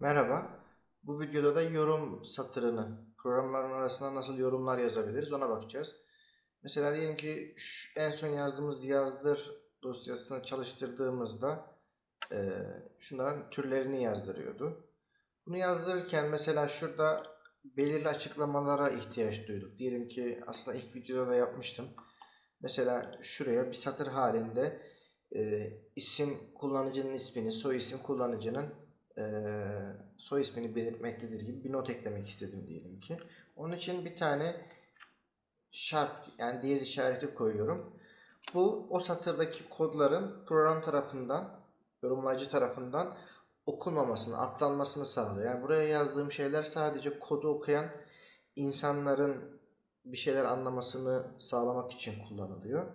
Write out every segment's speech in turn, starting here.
Merhaba. Bu videoda da yorum satırını, programların arasında nasıl yorumlar yazabiliriz ona bakacağız. Mesela diyelim ki şu en son yazdığımız yazdır dosyasını çalıştırdığımızda eee şunların türlerini yazdırıyordu. Bunu yazdırırken mesela şurada belirli açıklamalara ihtiyaç duyduk. Diyelim ki aslında ilk videoda da yapmıştım. Mesela şuraya bir satır halinde e, isim kullanıcının ismini, soy isim kullanıcının e, soy ismini belirtmektedir gibi bir not eklemek istedim diyelim ki. Onun için bir tane şart yani diyez işareti koyuyorum. Bu o satırdaki kodların program tarafından, yorumlayıcı tarafından okunmamasını, atlanmasını sağlıyor. Yani buraya yazdığım şeyler sadece kodu okuyan insanların bir şeyler anlamasını sağlamak için kullanılıyor.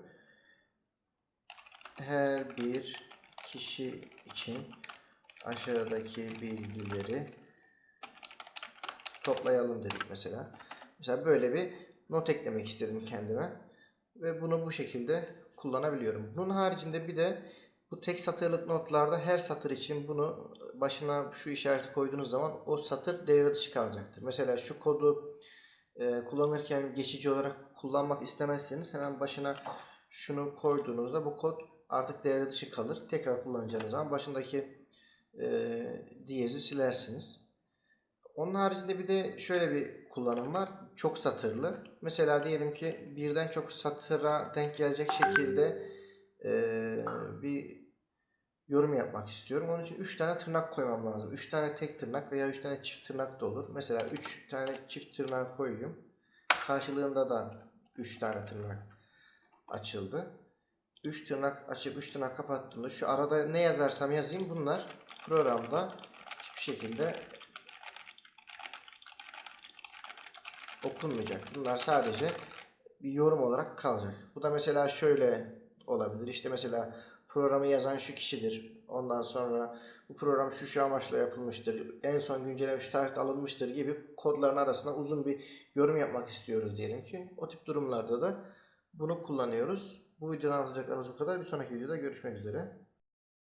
Her bir kişi için aşağıdaki bilgileri toplayalım dedik mesela. Mesela böyle bir not eklemek istedim kendime ve bunu bu şekilde kullanabiliyorum. Bunun haricinde bir de bu tek satırlık notlarda her satır için bunu başına şu işareti koyduğunuz zaman o satır devre dışı kalacaktır. Mesela şu kodu e, kullanırken geçici olarak kullanmak istemezseniz hemen başına şunu koyduğunuzda bu kod artık devre dışı kalır. Tekrar kullanacağınız zaman başındaki e, diyezi silersiniz. Onun haricinde bir de şöyle bir kullanım var. Çok satırlı. Mesela diyelim ki birden çok satıra denk gelecek şekilde e, bir yorum yapmak istiyorum. Onun için 3 tane tırnak koymam lazım. 3 tane tek tırnak veya 3 tane çift tırnak da olur. Mesela 3 tane çift tırnak koyayım. Karşılığında da 3 tane tırnak açıldı. 3 tırnak açıp 3 tırnak kapattığımda şu arada ne yazarsam yazayım bunlar programda hiçbir şekilde okunmayacak. Bunlar sadece bir yorum olarak kalacak. Bu da mesela şöyle olabilir. İşte mesela programı yazan şu kişidir. Ondan sonra bu program şu şu amaçla yapılmıştır. En son güncelleme şu tarihte alınmıştır gibi kodların arasında uzun bir yorum yapmak istiyoruz diyelim ki. O tip durumlarda da bunu kullanıyoruz. Bu videoda anlatacaklarımız bu kadar. Bir sonraki videoda görüşmek üzere.